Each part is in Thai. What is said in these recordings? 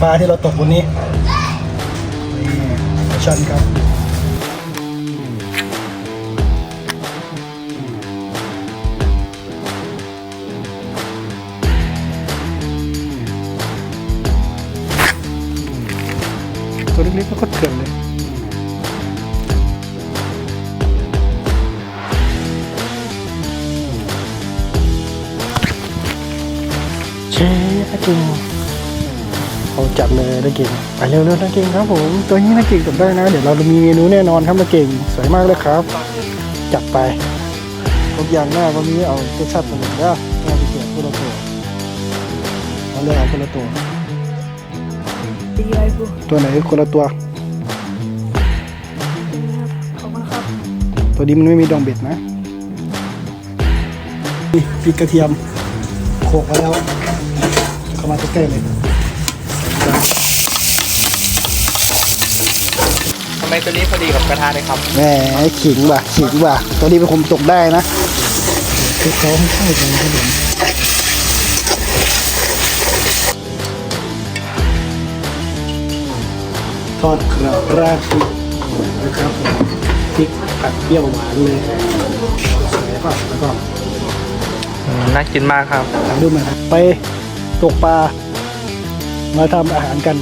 ปลาที่เราตกวันนี้ นี่ช่อนครับตัวเล็กๆก็เถื่อนเลยเชฟนักเก่งเอา จัดเลยนักเก่งไปเร็วๆนักเก่งครับผม ตัวนี้นักเก่งตกได้นะ เดี๋ยวเรามีเมนูแน่นอนครับนักเก่งสวยมากเลยครับ จัดไปทุกอย่างหน้าก็มีเอาตัวชัดมาเลยนะเอาไปเกี่ยวคนละตัวเอาเลยเอาคนละตัวดีเลยกูตัวไหนคนละตัวขอบคุณครับตัวนี้มันไม่มีดองเบ็ดนะนี่พริกกระเทียมโขลกไว้แล้วเข้ามาใกล้ๆเลย ทำไม ตัวนี้พอดีกับกระทะเลยครับแหมขิงว่ะขิงว่ะตัวนี้เป็นผมตกได้นะคือเขาให้เข้ากันครับผมทอดกระราดพริกนะครับผมพริกผัดเปรี้ยวหวานเลยสวยป่ะแล้วก็น่ากินมากครับถ่ายรูปมาครับไปตกปลามาทำอาหารกัน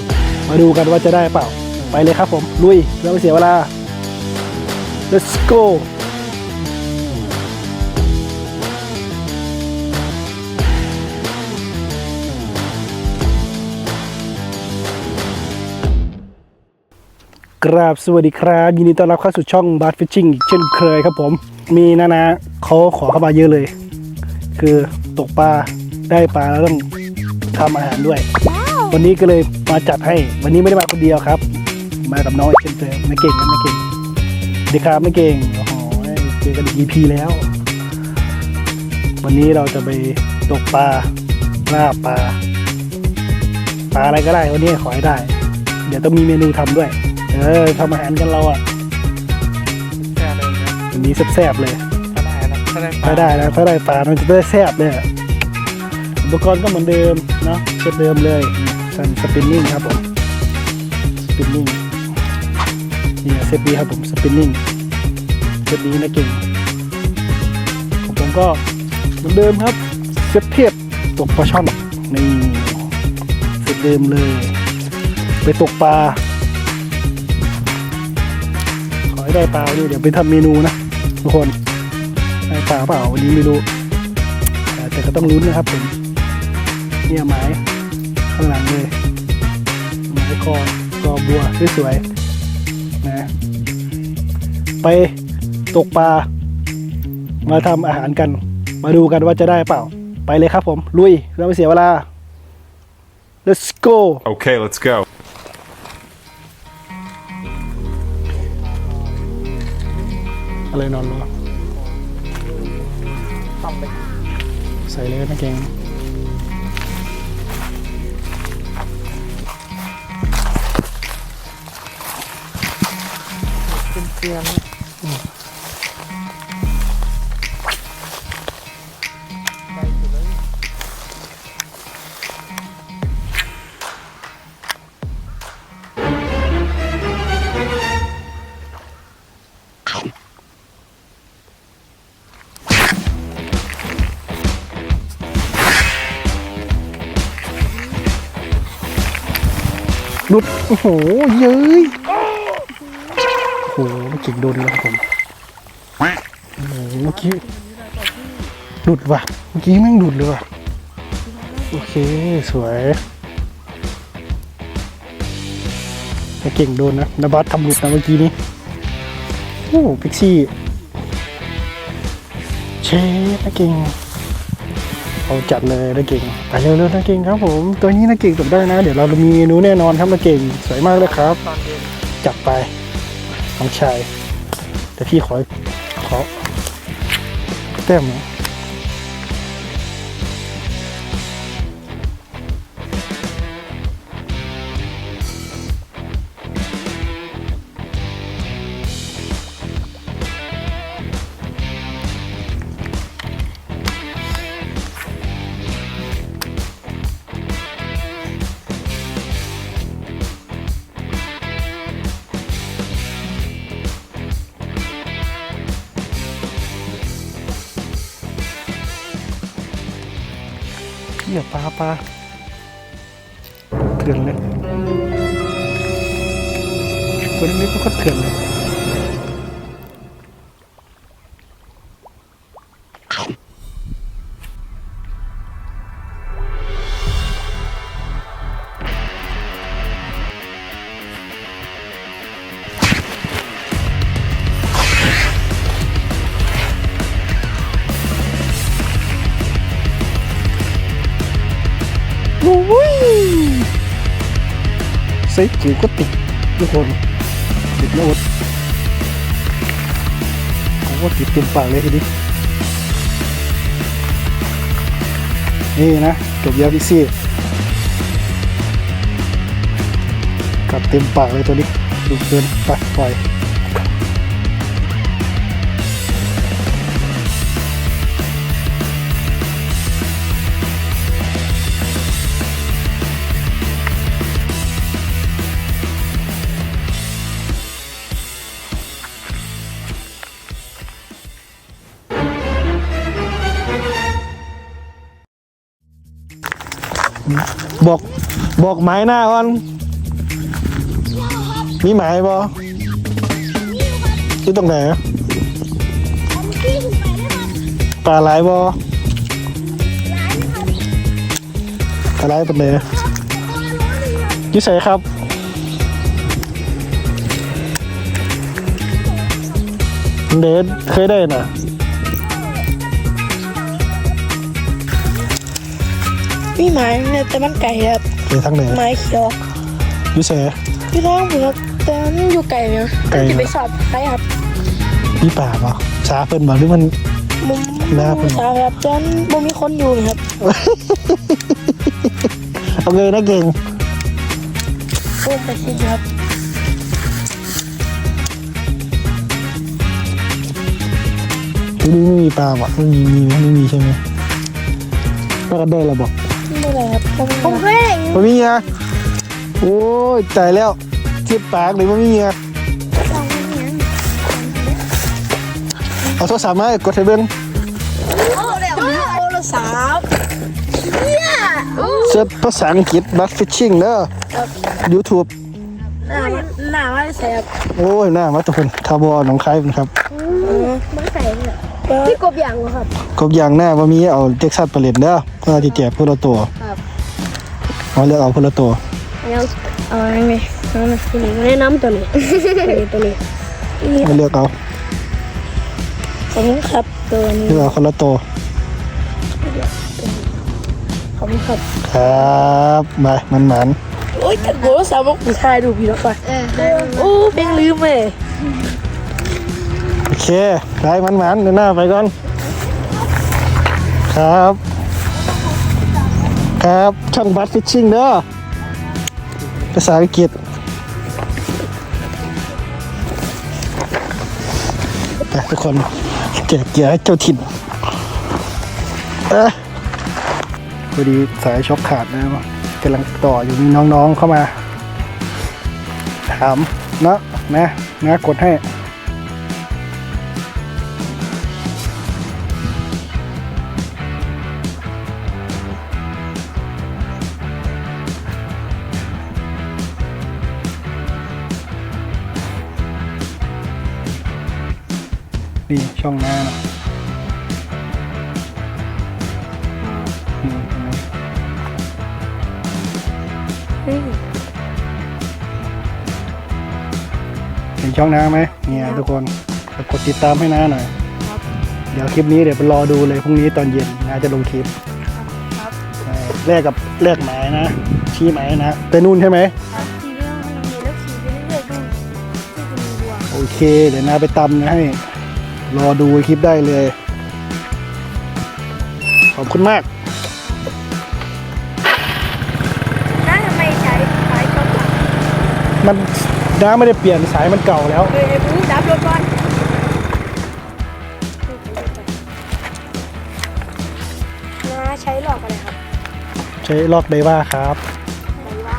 มาดูกันว่าจะได้เปล่า ไปเลยครับผมลุยเราไม่เสียเวลา let's go กราบสวัสดีครับ ยินดีต้อนรับเข้าสู่ช่องบาร์ฟิชชิ่งอีกเช่นเคยครับผม มีนานาเขาขอเข้ามาเยอะเลย คือตกปลาได้ปลาแล้วต้องทำอาหารด้วย วันนี้ก็เลยมาจัดให้ วันนี้ไม่ได้มาคนเดียวครับ มากับน้องอีกเช่นเคยไม่เก่งนะไม่เก่งสวัสดีครับไม่เก่งโอ้โหเจอกันอีก EP แล้ว วันนี้เราจะไปตกปลาล่าปลาปลาอะไรก็ได้วันนี้ขอให้ได้ เดี๋ยวต้องมีเมนูทำด้วย เออทำอาหารกันเราอะแค่เลยนะวันนี้แซ่บๆเลยถ้าได้นะถ้าได้ถ้าได้นะได้ปลามันจะได้แซ่บเลยอะอุปกรณ์ก็เหมือนเดิมเนาะเช่นเดิมเลยสันสปินนิ่งครับผมสปินนิ่ง นี่เซตนี้ครับผมสปินนิ่งเซตนี้นะเก่งผมก็เหมือนเดิมครับเซตเทียบตกปลาช่อนนี่เซตเดิมเลย ไปตกปลาขอให้ได้ปลาด้วยเดี๋ยวไปทำเมนูนะทุกคนได้ปลาเปล่าวันนี้ไม่รู้แต่ก็ต้องลุ้นนะครับผมเนี่ยไม้ข้างหลังเลยไม้กอกอบัวสวยๆ ไปตกปลา มาทำอาหารกัน มาดูกันว่าจะได้เปล่า ไปเลยครับผม ลุยเราไม่เสียเวลา let's go Okay, let's go. อะไรนอนรอใส่เลยนะเก่งเตือน หลุด โอ้โห เย้ย โอ้โหเก่งโดนแล้วครับผม โอ้โห เมื่อกี้หลุดว่ะ เมื่อกี้แม่งหลุดเลยว่ะ โอเค สวยแต่เก่งโดนนะนบัสทำหลุดนะเมื่อกี้นี้ โอ้พิกซี่ เชฟเก่ง เอาจัดเลยนะเก่งไปเร็วๆนะเก่งครับผม ตัวนี้นะเก่งตกได้นะ เดี๋ยวเรามีเมนูแน่นอนครับนะเก่งสวยมากเลยครับ ตอนเย็นจับไปน้องชายแต่พี่ขอขอแต้มนะ เหี้ยปลาปลาเถื่อนเลยตัวเล็กๆก็เถื่อนเลย ใส่จิ๋วก็ติดทุกคนติดแล้วอดผ บอกบอกหมายหน้าก่อนมีหมายบ่ที่ตรงไหนปลาไหลบ่ปลาไหลเป็นไหนยุ่ใส่ครับเดทเคยได้น่ะ มีไม้เนี่ยแต่มันไก่ครับไปทางไหนไม้เขียวอยุ่ใส่พี่น้องผมครับแต่มันอยู่ไก่เนี่ยไก่จะไปสอบใครครับมีป่าบ่ช้าเพิ่นบ่หรือมัน มุมหน้าผมสาวครับตอนบ่มีคนอยู่นะครับเอาเลยนะเก่งพุ่มไปสิครับที่นี่ไม่มีปลาบ่ไม่มีมีไหมไม่มีใช่ไหมปลากระได้ระบอก ไม่ได้ครับผมเคยไม่มีอะโอ้ยตายแล้วเทียบปากเลยไม่มีอะเอาโทรศัพท์มาให้กดให้เบิ้งโอ้เดี๋ยวโทรศัพท์เนี่ยเสิร์ชภาษาอังกฤษบัตฟิชชิ่งเด้อ YouTube หน้ามันหน้ามันแสบโอ้ยหน้ามาทุกคนทาบอหนองคายเป็นครับมันใส่เนี่ย พี่กบอย่างเหรอครับ กบยางหน้าว่ามีเอาเท็กซัสไปเล่นเด้อเพื่อที่แจกพวกละตัวครับเอาเลือกเอาพวกละตัวแล้วเอาอะไรไหมเอาไหมตัวนี้แนะนำตัวนี้ตัวนี้ตัวนี้นี่มาเลือกเอาขอบคุณครับตัวนี้เลือกเอาคนละตัวขอบคุณครับครับไปมันหมันโอ้ยแต่โทรศัพท์มันกูถ่ายดูพี่แล้วก่อนโอ้เพ่งลืมเลยโอ เคไปมันหมันเดินหน้าไปก่อน ครับ ครับช่องบัตฟิชชิ่งเด้อภาษาอังกฤษไปทุกคนแจกเกียร์เจ้าถิ่นเอะพอดีสายช็อคขาดนะกำลังต่ออยู่มีน้องๆเข้ามา ถามเนาะนะนะกดให้ นี่ช่องหน้านะอืมอืมเห็นช่องหน้าไหมเนี่ยทุกคนกดติดตามให้น้าหน่อย เดี๋ยวคลิปนี้เดี๋ยวไปรอดูเลยพรุ่งนี้ตอนเย็นน้าจะลงคลิปใช่แลกกับแลกหมายนะ ชี้หมายนะไปนู่นใช่ไหมขี่เรื่องนี้แล้วขี่ไปเรื่อยๆดูที่จะมีวัวโอเค เดี๋ยวน้าไปตำนะให้ รอดูคลิปได้เลย ขอบคุณมากน้าทำไมใช้สายช่องหลังมันน้าไม่ได้เปลี่ยนสายมันเก่าแล้ว เออไอ้ผู้ดับรถก่อนน้าใช้หลอกอะไรครับใช้ลอกไดว่าครับใช้ว่า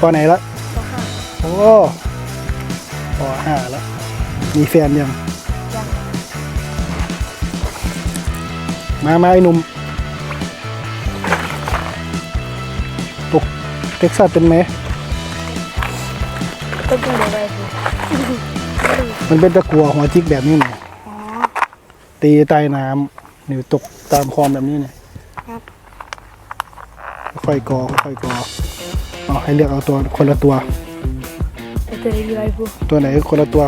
ปอไหนละก็ค่ะโอ้ปอห้าแล้วมีแฟนยังมามาไอ้หนุ่มตกเท็กซัสเป็นไหมต้องกินอะไรสิมันเป็นตะกัวหัวจิกแบบนี้เนี่ยอ๋อตีใต้น้ำหรือตกตามคลองแบบนี้เนี่ยครับค่อยๆกอค่อยๆกอเอา ให้เลือกเอาตัวคนละตัวแต่ตัวนี้อะไรพูตัวไหนคนละตัว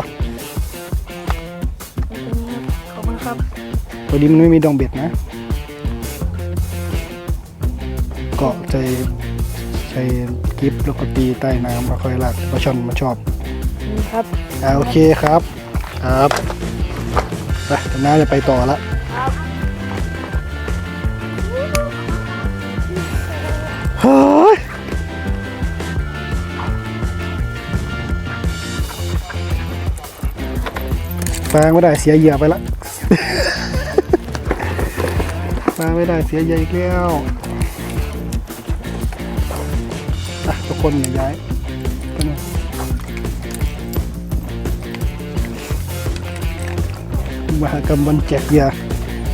ขอบคุณครับตัวนี้มันไม่มีดองเบ็ดนะเกาะใจใช้กิฟแล้วก็ตีใต้น้ำแล้วค่อยลากปลาช่อนมาชอบนี่ครับอ่าโอเคครับ ครับไปเดี๋ยวน้าจะไปต่อละางไม่ได้เสียเหยื่อไปละฟางไม่ได้เสียเหยื่ออีกแล้วอะทุกคนอย่าย้ายไปหน่อยมหากรรมวันแจกเหยื่อ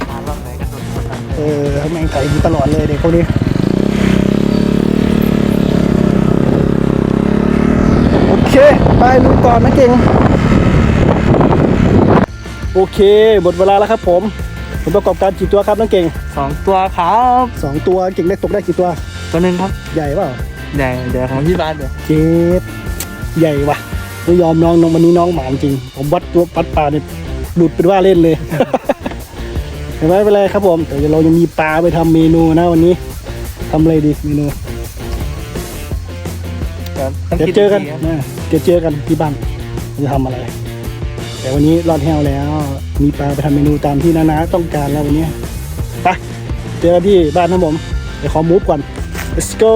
มารอบไหนก็โดนคนนั้นเออแม่งไถกูตลอดเลยเด็กคนนี้โอเค ไปลุยต่อนะเก่ง โอเค หมดเวลาแล้วครับผมผลประกอบการกี่ตัวครับน้องเก่งสองตัวครับสองตัวเก่งได้ตกได้กี่ตัว ตัวหนึ่งครับ ใหญ่เปล่าใหญ่เดี๋ยวของพี่บ้านเดี๋ยวเจ็ดใหญ่ว่ะไม่ยอมน้องน้องวันนี้น้องหมานจริง ผมวัดตัวปัดปลาเนี่ยหลุดเป็นว่าเล่นเลยเห็นไหมไม่เป็นไรครับผมเดี๋ยวเรายังมีปลาไปทำเมนูนะวันนี้ทำอะไรดีเมนูต้องเดี๋ยวคิเจอกันดีๆครับนะเดี๋ยวเจอกันที่บ้านจะทำอะไร แต่วันนี้รอดแห้วแล้ว มีปลาไปทำเมนูตามที่นานาต้องการแล้ววันนี้ไปเจอกันที่บ้านนะผมเดี๋ยวขอมูฟก่อน let's go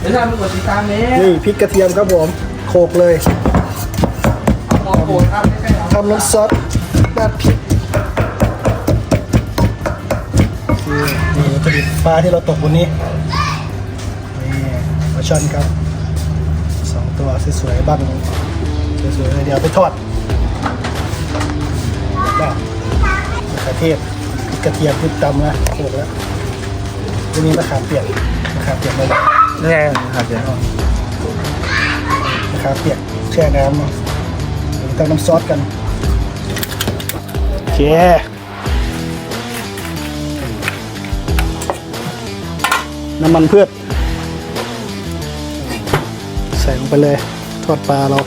เดี๋ยวทำกดติดตามนี้นี่พริกกระเทียมครับผมโขลกเลยขอโกรธครับไม่ใช่ครับทำน้ำซอสราดพริกโอเคนี่วัตถุดิบปลาที่เราตกวันนี้นี่ปลาช่อนครับสองตัวสวยๆบ้าง สวยๆเลยเดี๋ยวไปทอดได้มะเขือเทศกระเทียมพริกตำนะโขกแล้วจะมีมะขามเปียกมะขามเปียกเลยนี่ไงครับเดี๋ยวมะขามเปียกแช่น้ำเดี๋ยวเติมน้ำซอสกันโอเคน้ำมันพืชใส่ลงไปเลย ทอดปลาเรา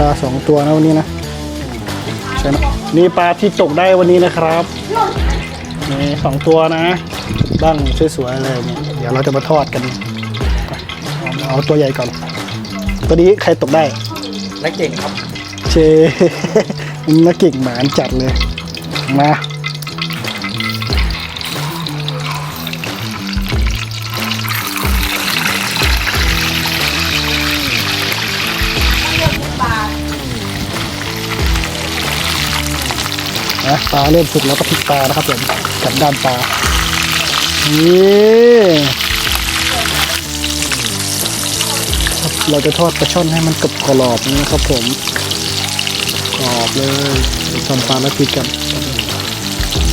ปลาสองตัวนะวันนี้นะใช่ไหมนี่ปลาที่ตกได้วันนี้นะครับนี่สองตัวนะบ้างสวยๆเลยเนี่ยเดี๋ยวเราจะมาทอดกัน เอาตัวใหญ่ก่อน ตัวนี้ใครตกได้นักเก่งครับ เชมึงน่าเก่งหมานจัดเลยมา นะปลาเริ่มสุกแล้วก็พลิกปลานะครับผมกับด้านปลานี่เราจะทอดปลาช่อนให้มันกรอบกรอบนะครับผมกรอบเลยเดี๋ยวทำปลาแล้วพริกกัน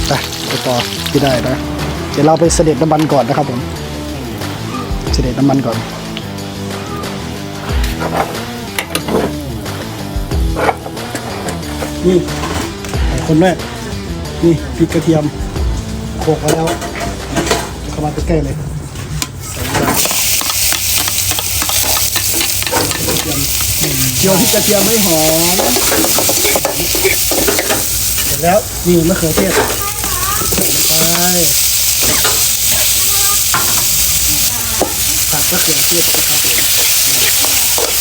ไปไปต่อที่ได้นะ เดี๋ยวเราไปเสด็จน้ำมันก่อนนะครับผมเสด็จน้ำมันก่อนนี่คนด้วย นี่พริกกระเทียมโขลกมาแล้วเข้ามาใกล้ๆเลยใส่ลงไปเจียวพริกกระเทียมให้หอมเสร็จแล้วนี่มะเขือเทศใส่ลงไปผัดมะเขือเทศนะครับ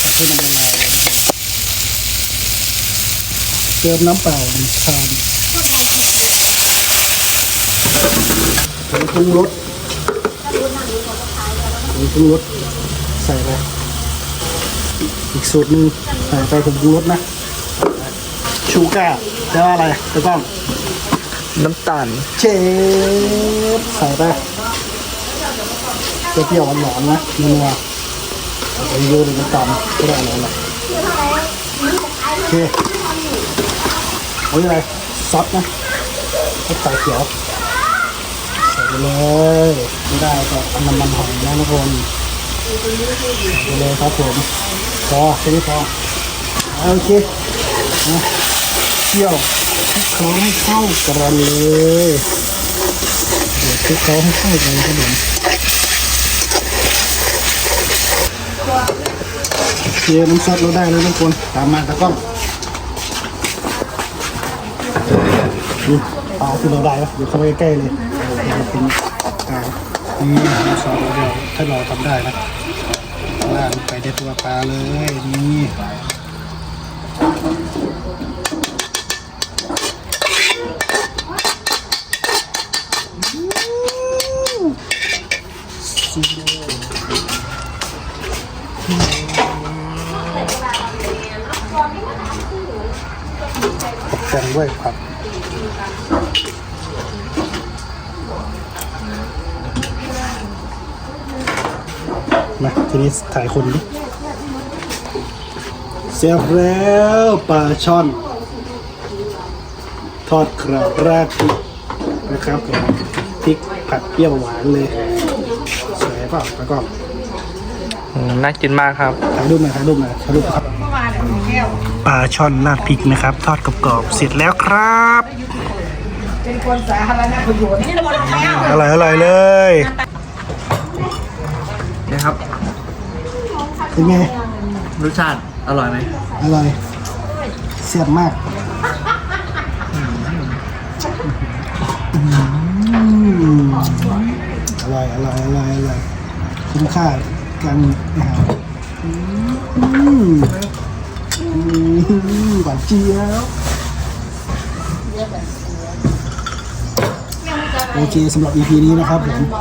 ผัดให้มันละลายเติมน้ำเปล่าหนึ่งชาม ผงปรุงรสผงปรุงรสใส่ไปอีกสูตรหนึ่งใส่ไปผงปรุงรสนะชูก้าแปลว่าอะไรตะกล้อง น้ำตาล เชฟใส่ไปเปรี้ยวๆหวานๆนะนัวๆเอาไปเยอะเลยน้ำตาลก็ได้อะไรหรอกโอเคเอาอะไรซอสนะซอสไข่เขียวใส่ไป เลยไม่ได้ก็อาน้ำมันหอยนะทุกคนใส่ไปเลยครับผมพอแค่นี้พอโอเคนะเคี่ยวคลุกเคล้าให้เข้ากันเลยเดี๋ยวคลุกเคล้าให้เข้ากันครับผมโอเคน้ำซอสเราได้แล้วทุกคนตามมาตะกล้องนี่ปลาที่เราได้แล้วเดี๋ยวเข้าไปใกล้เลย ยวเป็นอ่านี่น้ำซอสเราได้ถ้าเราทำได้นะลาดลงไปในตัวปลาเลยนี่ตกแต่งด้วยผักมาทีนี้ ถ่ายคนดิเสร็จแล้วปลาช่อน ทอดกรอบราดพริกนะครับผมพริกผัดเปรี้ยวหวานเลยสวยเปล่าแล้วก็อืมน่ากินมากครับ ถ่ายรูปหน่อยถ่ายรูปหน่อยถ่ายรูปครับปลาช่อนราดพริกนะครับ ทอดกรอบๆเสร็จแล้วครับเป็นคนสาธารณประโยชน์นี่หมดแล้วอร่อยอร่อยเลย เป็นไง รสชาติอร่อยไหมอร่อยเสียบมากอืมอร่อยอร่อยอร่อยอร่อยคุ้มค่าการอาหารอืมอืมหวานเจี๊ยบโอเคสำหรับ EP นี้นะครับผมขอ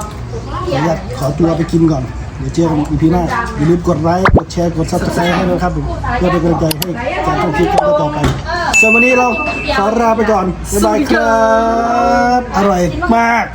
อนุญาตขอตัวไปกินก่อน เดี๋ยวเจอกันอีพีหน้าอย่าลืมกดไลค์กดแชร์กดซับสไครต์ให้ด้วยนะครับผมเพื่อเป็นกำลังใจให้การทำคลิปต่อไปส่วนวันนี้เราขอลาไปก่อนบ๊ายบายครับอร่อยมาก